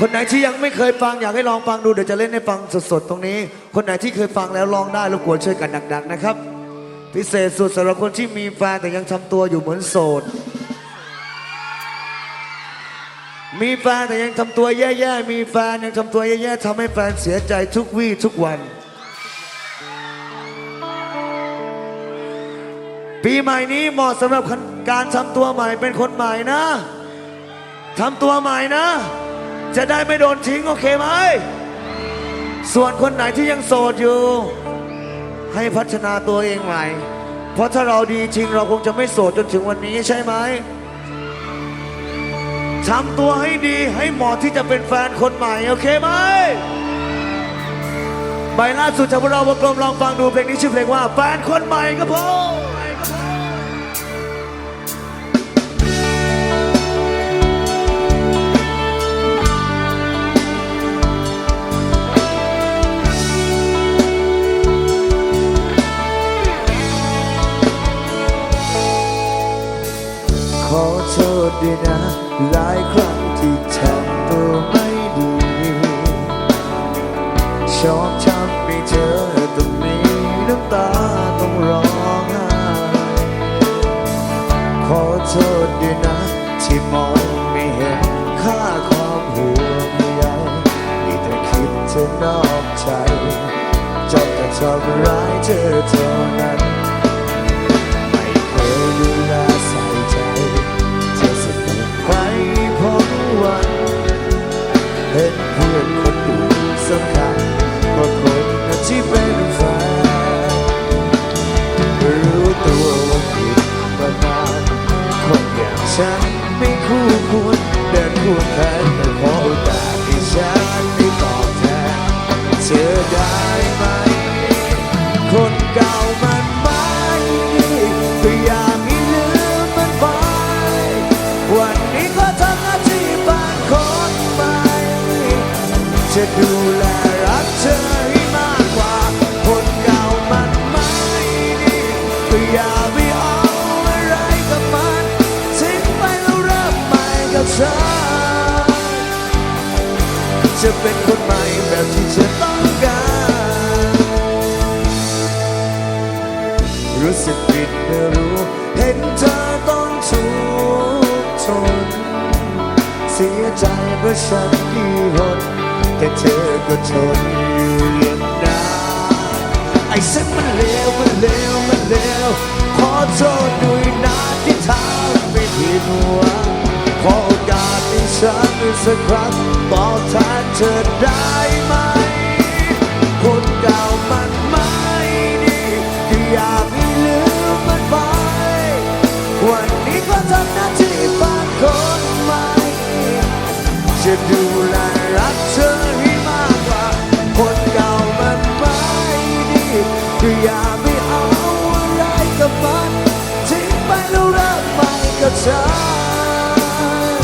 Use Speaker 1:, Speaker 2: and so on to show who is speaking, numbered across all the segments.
Speaker 1: คนไหนที่ยังไม่เคยฟังอยากให้ลองฟังดูเดี๋ยวจะเล่นให้ฟังสดๆตรงนี้ คนไหนที่เคยฟังแล้วลองได้รบกวนช่วยกันดังๆนะครับ พิเศษสุดสำหรับคนที่มีแฟนแต่ยังทำตัวอยู่เหมือนโสด มีแฟนแต่ยังทำตัวแย่ๆมีแฟนยังทำตัวแย่ๆทำให้แฟนเสียใจทุกวี่ทุกวัน ปีใหม่นี้เหมาะสำหรับการทำตัวใหม่เป็นคนใหม่นะ ทำตัวใหม่นะ จะได้ไม่โดนทิ้งโอเคไหม ส่วนคนไหนที่ยังโสดอยู่ ให้พัฒนาตัวเองใหม่ เพราะถ้าเราดีจริงเราคงจะไม่โสดจนถึงวันนี้ใช่ไหมทำตัวให้ดีให้เหมาะที่จะเป็นแฟนคนใหม่ โอเคไหมใบล่าสุดจากพวกเราวงกลมลองฟังดูเพลงนี้ชื่อเพลงว่าแฟนคนใหม่ครับผม ขอโทษด้วยนะ หลายครั้งที่ทำตัวไม่ดี ชอบทำให้เธอต้องมีน้ำตาต้องร้องไห้ขอโทษด้วยนะที่มอง พยายามให้ลืมมันไป วันนี้ก็ทำหน้าที่บ้านคนใหม่จะดูแลรักเธอให้มากกว่า คนเก่ามันไม่ดีพยายาไม่เอาอะไรกับมันทิ้งไปแล้วเริ่มใหม่กับฉันจะเป็นคนใหม่แบบที่เธอต้องการรู้สึก ผิดเมื่อรู้เห็นเธอต้องทุกข์ทน เสียใจเพราะฉันดีหนแต่เธอก็ทนอยู่อย่างนั้นไอ้เส้นมันเลวมันเลวมันเลวขอโทษด้วยนะที่ทำไม่ผิดหวังขอโอกาสให้ฉันอีกสักครั้งตอบแทนเธอได้ไหมคนเก่ามันไม่ดีก็อยาก ดูแลรักเธอให้มากกว่าคนเก่ามันไม่ดีก็อย่าไม่เอาอะไรกับมันทิ้งไปแล้วเริ่มใหม่กับฉัน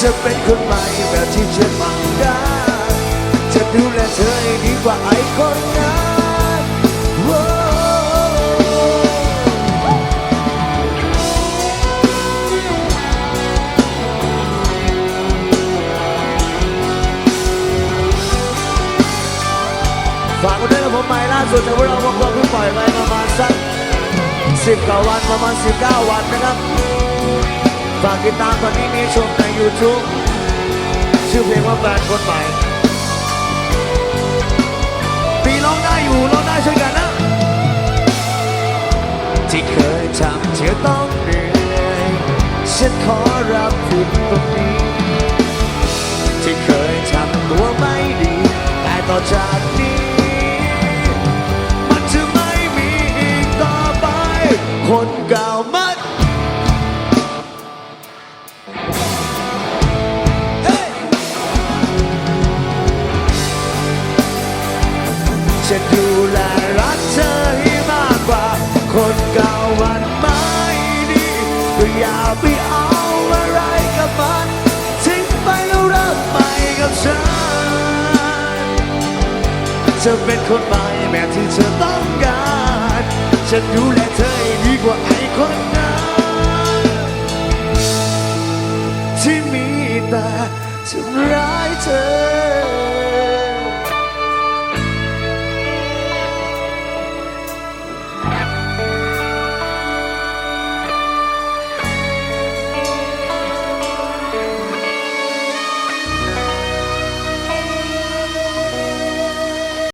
Speaker 1: จะเป็นคนใหม่แบบที่ฉันต้องการจะดูแลเธอให้ดีกว่าไอ้คนนั้น ฝากกันด้วยกับผมใหม่ล่าสุดจากพวกเราพวกเราเพิ่งปล่อยไปประมาณสักสิบกว่าวันประมาณสิบเก้าวันนะครับฝากติดตามตอนนี้มีชมใน YouTube ชื่อเพลงว่าแฟนคนใหม่ปีร้องได้อยู่ร้องได้ช่วยกันนะที่เคยทำเธอต้องเหนื่อยฉันขอรับผิดตรงนี้ ที่เคยทำตัวไม่ดี แต่ต่อจากนี้ คนเก่ามันจะดูแลรักเธอให้มากกว่า คนเก่ามันไม่ดีก็อย่าไปเอาอะไรกับมันทิ้งไปแล้วเริ่มใหม่กับฉันจะเป็นคนใหม่แบบที่เธอต้องการจะดูแลเธอให้ ว่าไอ้คนนั้นที่มีแต่ทำร้ายเธอ